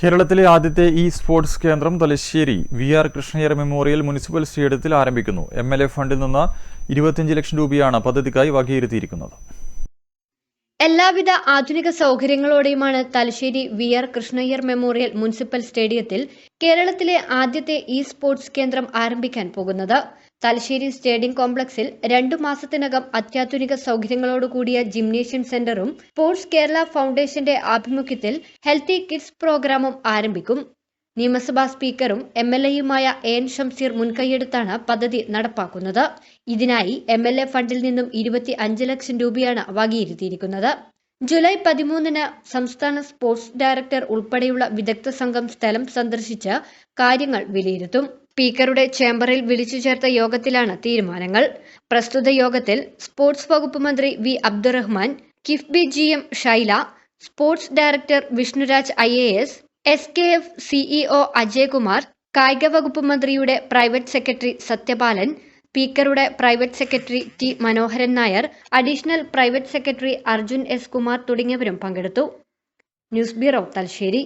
കേരളത്തിലെ ആദ്യത്തെ E sports കേന്ദ്രം Thalassery V R Krishna Iyer memorial municipal സ്റ്റേഡിയത്തിൽ ആരംഭിക്കുന്നു. എം എൽ എ ഫണ്ടിൽ നിന്ന് ഇരുപത്തിയഞ്ച് ലക്ഷം രൂപയാണ് പദ്ധതിക്കായി വകയിരുത്തിയിരിക്കുന്നത്. എല്ലാവിധ ആധുനിക സൗകര്യങ്ങളോടെയുമാണ് Thalassery V R Krishna Iyer memorial municipal സ്റ്റേഡിയത്തിൽ കേരളത്തിലെ ആദ്യത്തെ ഇ സ്പോർട്സ് കേന്ദ്രം ആരംഭിക്കാൻ പോകുന്നത്. തലശ്ശേരി സ്റ്റേഡിയം കോംപ്ലക്സിൽ രണ്ടു മാസത്തിനകം അത്യാധുനിക സൗകര്യങ്ങളോടുകൂടിയ ജിംനേഷ്യം സെന്ററും സ്പോർട്സ് കേരള ഫൗണ്ടേഷന്റെ ആഭിമുഖ്യത്തിൽ ഹെൽത്തി കിഡ്സ് പ്രോഗ്രാമും ആരംഭിക്കും. നിയമസഭാ സ്പീക്കറും എം എൽ എയുമായ എ എൻ ഷംസീർ മുൻകൈയെടുത്താണ് പദ്ധതി നടപ്പാക്കുന്നത്. ഇതിനായി എം എൽ എ ഫണ്ടിൽ നിന്നും ഇരുപത്തി അഞ്ച് ലക്ഷം രൂപയാണ് വകയിരുത്തിയിരിക്കുന്നത്. ജൂലൈ പതിമൂന്നിന് സംസ്ഥാന സ്പോർട്സ് ഡയറക്ടർ ഉൾപ്പെടെയുള്ള വിദഗ്ധ സംഘം സ്ഥലം സന്ദർശിച്ച് കാര്യങ്ങൾ വിലയിരുത്തും. സ്പീക്കറുടെ ചേംബറിൽ വിളിച്ചു ചേർത്ത യോഗത്തിലാണ് തീരുമാനങ്ങൾ. പ്രസ്തുത യോഗത്തിൽ സ്പോർട്സ് വകുപ്പ് മന്ത്രി V Abdurahman KIIFB G M Shaila sports director Vishnuraj I A S S K F CEO Ajaykumar കായിക വകുപ്പ് മന്ത്രിയുടെ പ്രൈവറ്റ് സെക്രട്ടറി സത്യപാലൻ സ്പീക്കറുടെ private secretary T Manoharan Nair additional private secretary Arjun S Kumar തുടങ്ങിയവരും പങ്കെടുത്തു. News bureau Thalassery.